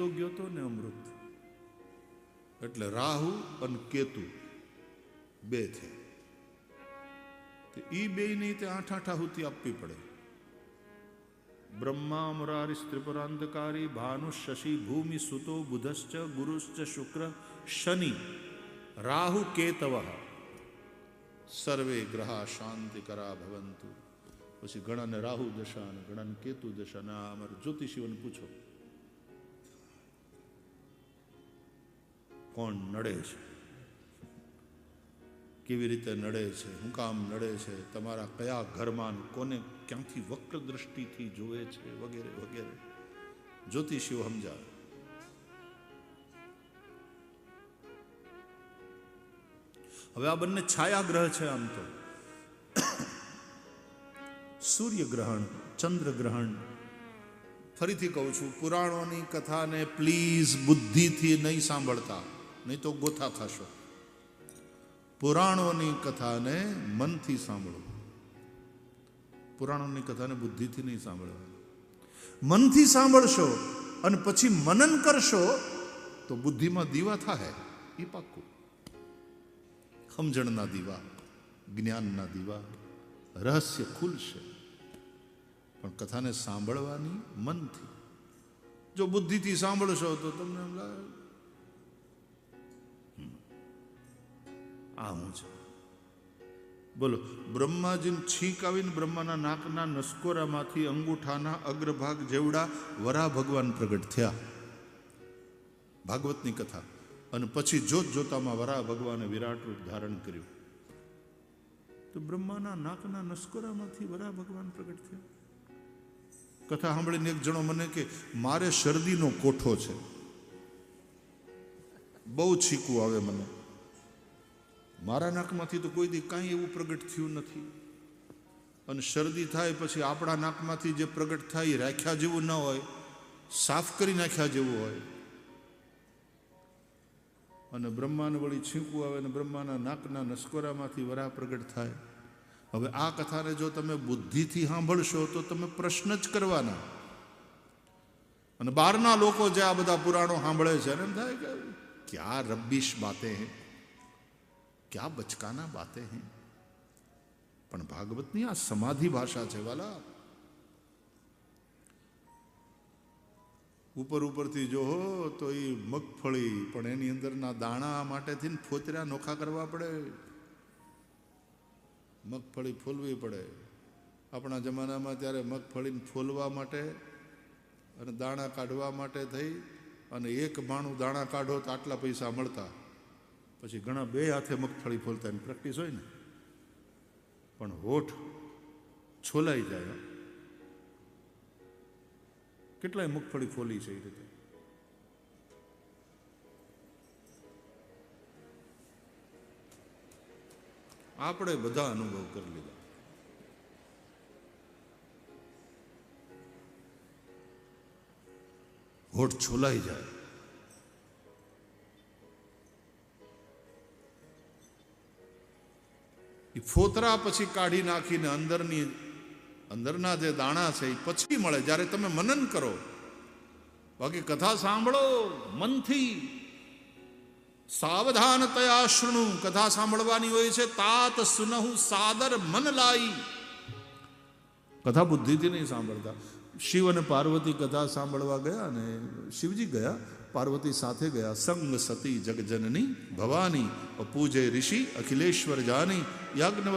પીતો ગયો તો ને અમૃત. એટલે રાહુ અને કેતુ બે થયા ઈ બે ની તે આઠ આઠ આહુતિ આપવી પડે. બ્રહ્મા મુરારી ત્રિપુરાંતકારી ભાનુ શશી ભૂમિ સુતો બુધશ્ચ ગુરુશ્ચ શુક્ર શનિ રાહુ કેતવ. સર્વે ગ્રહા શાંતિ કરા ભવંતુ. પછી ઘણાને રાહુ દશા ઘણાને કેતુ દશા. ના અમારે જ્યોતિષીઓને પૂછો. કોણ નડે છે? કેવી રીતે નડે છે? હું કામ નડે છે? તમારા કયા ઘરમાં કોને ક્યાંથી વક્ર દ્રષ્ટિથી જોવે છે? વગેરે વગેરે. જ્યોતિષીઓ સમજાવે. હવે આ બંને છાયા ગ્રહ છે આમ તો. સૂર્યગ્રહણ, ચંદ્રગ્રહણ. ફરીથી કહું છું, પુરાણોની કથાને પ્લીઝ બુદ્ધિથી નહીં સાંભળતા. નહીં તો ગોથા થશો પુરાણોની કથાને મનથી સાંભળો. પુરાણોની કથાને બુદ્ધિથી નહીં સાંભળવાની મનથી સાંભળશો અને પછી મનન કરશો તો બુદ્ધિમાં દીવા થાય એ પાક્કું. સમજણના દીવા, જ્ઞાનના દીવા, રહસ્ય ખુલશે. પણ કથાને સાંભળવાની મનથી. જો બુદ્ધિથી સાંભળશો તો તમને એમ લાગે આ હું છે બોલો, બ્રહ્માજીને છીંક આવીને બ્રહ્માના નાકના નસકોરામાંથી અંગૂઠાના અગ્રભાગ જેવડા વરા ભગવાન પ્રગટ થયા. ભાગવતની કથા. અને પછી જોત જોતામાં વરા ભગવાને વિરાટ રૂપ ધારણ કર્યું. તો બ્રહ્માના નાકના નસકોરામાંથી વરા ભગવાન પ્રગટ થયા. કથા સાંભળીને એક જણો મને કે, મારે શરદીનો કોઠો છે. બહુ છીકું આવે મને. મારા નાકમાંથી તો કોઈ દી કાંઈ એવું પ્રગટ થયું નથી. અને શરદી થાય પછી આપણા નાકમાંથી જે પ્રગટ થાય એ રાખ્યા જેવું ન હોય, સાફ કરી નાખ્યા જેવું હોય. અને બ્રહ્માને વળી છીંકવું આવે અને બ્રહ્માના નાકના નસકોરામાંથી વરા પ્રગટ થાય. હવે આ કથાને જો તમે બુદ્ધિથી સાંભળશો તો તમે પ્રશ્ન જ કરવાના. અને બહારના લોકો જે આ બધા પુરાણો સાંભળે છે એને એમ થાય કે ક્યાં રબ્બીશ બાતે હૈ. ક્યાં બચકાના બાતે હૈ પણ ભાગવતની આ સમાધિ ભાષા છે વાલા ઉપર ઉપરથી જોહો તો એ મગફળી, પણ એની અંદરના દાણા માટેથી ને ફોતરા નોખા કરવા પડે. મગફળી ફોલવી પડે. આપણા જમાનામાં ત્યારે મગફળીને ફોલવા માટે અને દાણા કાઢવા માટે થઈ અને એક માણું દાણા કાઢો તો આટલા પૈસા મળતા. પછી ઘણા બે હાથે મગફળી ફોલતા પ્રેક્ટિસ હોય ને, પણ હોઠ છોલાઈ જાય. કેટલાય મગફળી ફોલી છે એ રીતે? આપણે બધા અનુભવ કરી લીધા. હોઠ છોલાઈ જાય. ફોતરા પછી કાઢી નાખીને અંદરની, અંદરના જે દાણા છે એ પછી મળે, જ્યારે તમે મનન કરો. બાકી કથા સાંભળો, મનથી. સાવધાનતયા શૃણુ, કથા સાંભળવાની હોય છે, તાત સુનહુ સાદર મન લાઈ. કથા બુદ્ધિથી નહીં સાંભળતા. શિવ અને પાર્વતી કથા સાંભળવા ગયા અને શિવજી ગયા પાર્વતી સાથે ગયા સંગ સતી જગજનની ભવાની પૂજે ઋષિ અખિલેશ્વર જાની યાજ્ઞ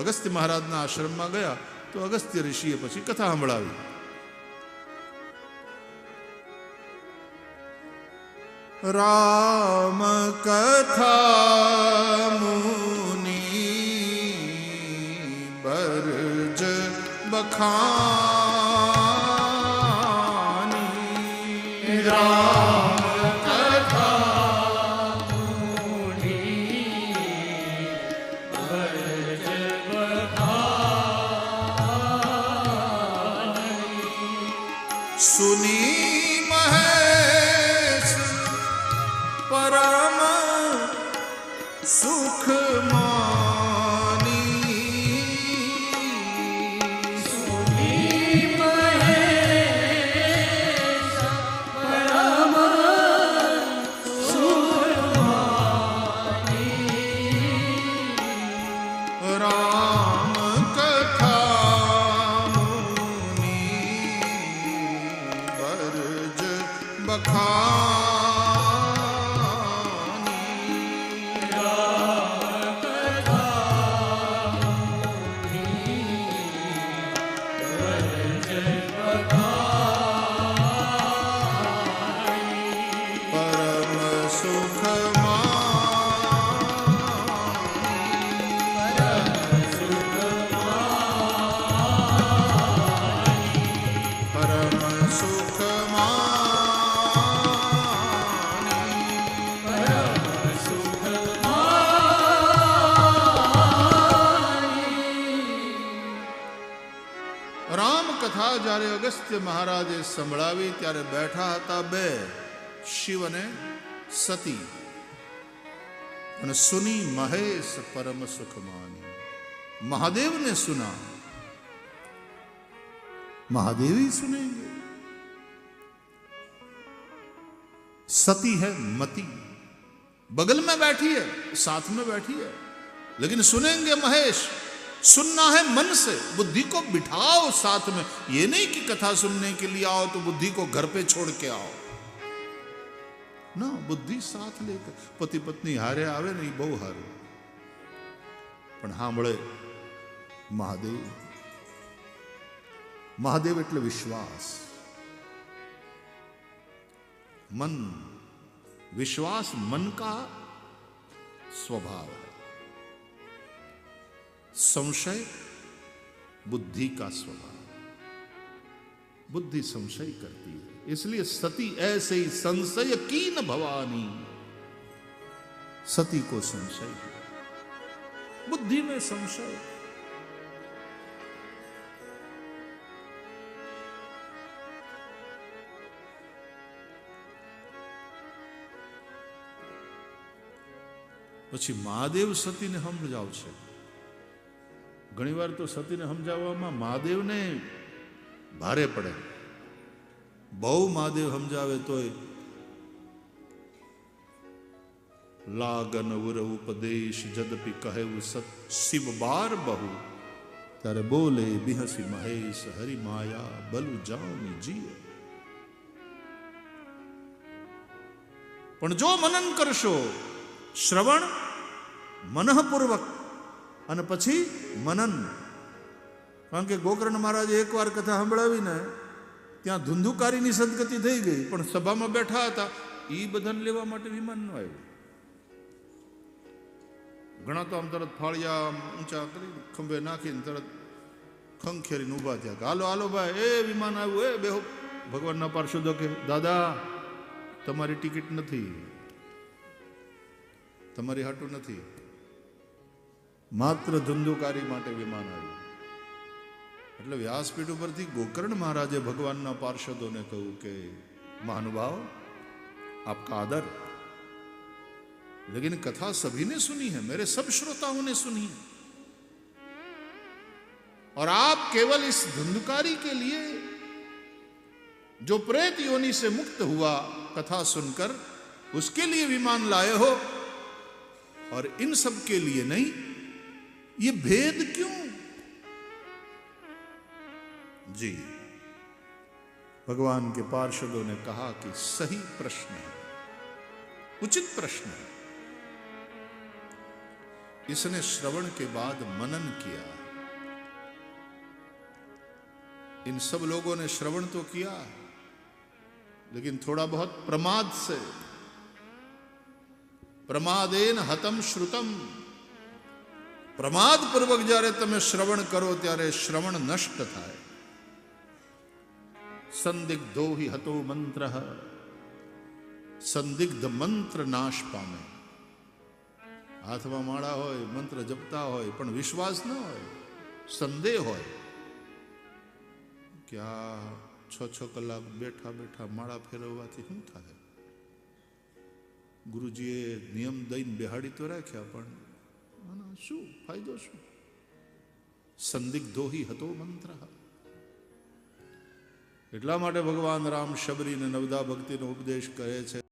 અગસ્ત્ય મહારાજના આશ્રમમાં ગયા તો અગસ્ત્ય ઋષિએ પછી કથા સાંભળાવી રામ કથા મુનિ બરજ બખાની સુની મહેશ પરમ જ્યારે અગસ્ત્ય મહારાજે સંભળાવી ત્યારે બેઠા હતા બે શિવ અને સતી અને સુની મહેશ પરમ સુખમાની મહાદેવને સુના महादेवी सुनेंगे सती है मती बगल में बैठी है साथ में बैठी है लेकिन सुनेंगे महेश सुनना है मन से बुद्धि को बिठाओ साथ में ये नहीं कि कथा सुनने के लिए आओ तो बुद्धि को घर पे छोड़ के आओ ना बुद्धि साथ लेकर पति पत्नी हारे आवे नहीं बहु हारे પણ સાંભળે મહાદેવ महादेव એટલે વિશ્વાસ मन विश्वास मन का स्वभाव है संशय बुद्धि का स्वभाव बुद्धि संशय करती है इसलिए सती ऐसे ही संशय कीन भवानी सती को संशय हुआ। बुद्धि में संशय પછી મહાદેવ સતીને સમજાવ છે ઘણીવાર તો સતીને સમજાવવામાં મહાદેવને ભારે પડે. બહુ મહાદેવ સમજાવે તોય લાગન ઉર ઉપદેશ જદપી કહેવું સત શિવ બાર બહુ. ત્યારે બોલે, બિહસી મહેશ હરિ માયા બલુ જાણી જીવ પણ જો મનન કરશો, શ્રવણ મનઃપૂર્વક અને પછી મનન. કારણ કે ગોકર્ણ મહારાજે એકવાર કથા સંભળાવીને ત્યાં ધુંધુકારીની સદગતિ થઈ ગઈ, પણ સભામાં બેઠા હતા. એ બધાને લેવા માટે વિમાન ન આવ્યું. ઘણા તો આમ તરત ફાળિયા આમ ઊંચા કરી ખંભે નાખીને તરત ખંખેરીને ઊભા થયા હાલો હાલો ભાઈ, એ વિમાન આવ્યું, એ બેહો. ભગવાનના પાર્ષદો કે, દાદા, તમારી ટિકિટ નથી. તમારી હાટું નથી. માત્ર ધંધુકારી માટે વિમાન આવ્યું એટલે વ્યાસપીઠ ઉપરથી ગોકર્ણ મહારાજે ભગવાનના પાર્ષદોને કહ્યું કે મહાનુભાવ આપકા आदर लेकिन कथा सभी ने सुनी है मेरे सब श्रोताओं ने सुनी है और आप केवल इस धुंधकारी के लिए जो प्रेत योनि से मुक्त हुआ कथा सुनकर उसके लिए विमान लाए हो और इन सब के लिए नहीं ये भेद क्यों? जी, भगवान के पार्षदों ने कहा कि सही प्रश्न है, उचित प्रश्न है। इसने श्रवण के बाद मनन किया। इन सब लोगों ने श्रवण तो किया, लेकिन थोड़ा बहुत प्रमाद से, प्रमादेन हतम श्रुतम। પ્રમાદ પૂર્વક જ્યારે તમે શ્રવણ કરો ત્યારે શ્રવણ નષ્ટ થાય. સંદિગ્ધો હતો મંત્ર. સંદિગ્ધ મંત્ર નાશ પામે. હાથમાં માળા હોય, મંત્ર જપતા હોય, પણ વિશ્વાસ ન હોય, સંદેહ હોય. કે આ છ છ કલાક બેઠા બેઠા માળા ફેરવવાથી શું થાય? ગુરુજીએ નિયમ દઈને બેહાડી તો રાખ્યા, પણ શું ફાયદો શું સંદિગ્ધોહી હતો મંત્ર. એટલા માટે ભગવાન રામ શબરીને નવદા ભક્તિનો ઉપદેશ કરે છે.